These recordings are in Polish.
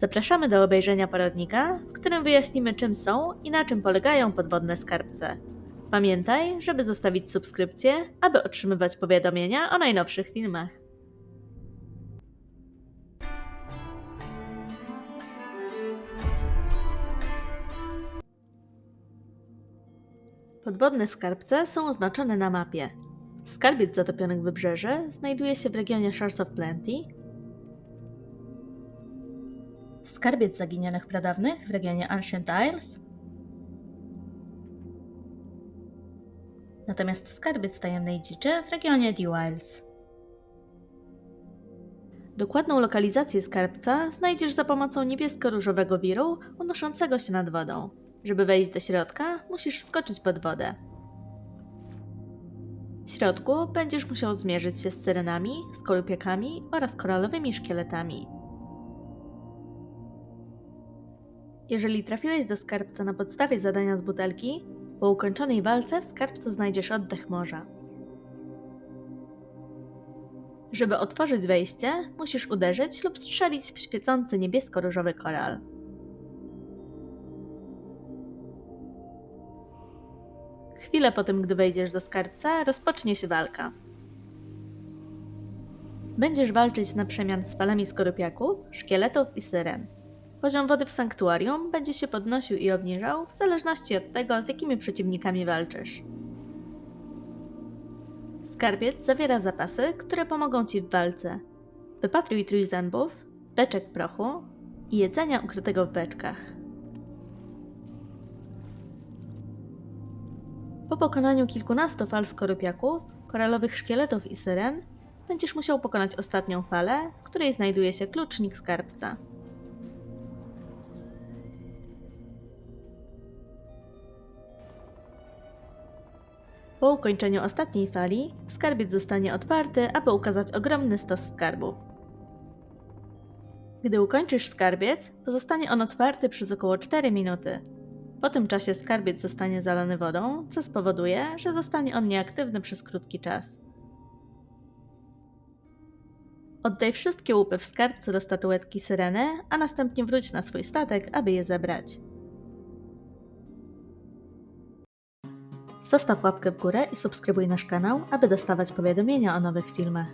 Zapraszamy do obejrzenia poradnika, w którym wyjaśnimy czym są i na czym polegają podwodne skarbce. Pamiętaj, żeby zostawić subskrypcję, aby otrzymywać powiadomienia o najnowszych filmach. Podwodne skarbce są oznaczone na mapie. Skarbiec zatopionych wybrzeży znajduje się w regionie Shores of Plenty, Skarbiec zaginionych pradawnych w regionie Ancient Isles. Natomiast skarbiec tajemnej dziczy w regionie Dew Isles. Dokładną lokalizację skarbca znajdziesz za pomocą niebiesko-różowego wiru unoszącego się nad wodą. Żeby wejść do środka, musisz wskoczyć pod wodę. W środku będziesz musiał zmierzyć się z syrenami, skorupiakami oraz koralowymi szkieletami. Jeżeli trafiłeś do skarbca na podstawie zadania z butelki, po ukończonej walce w skarbcu znajdziesz oddech morza. Żeby otworzyć wejście, musisz uderzyć lub strzelić w świecący niebiesko-różowy koral. Chwilę po tym, gdy wejdziesz do skarbca, rozpocznie się walka. Będziesz walczyć na przemian z falami skorupiaków, szkieletów i syren. Poziom wody w sanktuarium będzie się podnosił i obniżał w zależności od tego, z jakimi przeciwnikami walczysz. Skarbiec zawiera zapasy, które pomogą ci w walce. Wypatruj trójzębów, beczek prochu i jedzenia ukrytego w beczkach. Po pokonaniu kilkunastu fal skorupiaków, koralowych szkieletów i syren, będziesz musiał pokonać ostatnią falę, w której znajduje się klucznik skarbca. Po ukończeniu ostatniej fali, skarbiec zostanie otwarty, aby ukazać ogromny stos skarbów. Gdy ukończysz skarbiec, pozostanie on otwarty przez około 4 minuty. Po tym czasie skarbiec zostanie zalany wodą, co spowoduje, że zostanie on nieaktywny przez krótki czas. Oddaj wszystkie łupy w skarbcu do statuetki syreny, a następnie wróć na swój statek, aby je zebrać. Zostaw łapkę w górę i subskrybuj nasz kanał, aby dostawać powiadomienia o nowych filmach.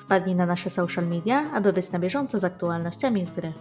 Wpadnij na nasze social media, aby być na bieżąco z aktualnościami z gry.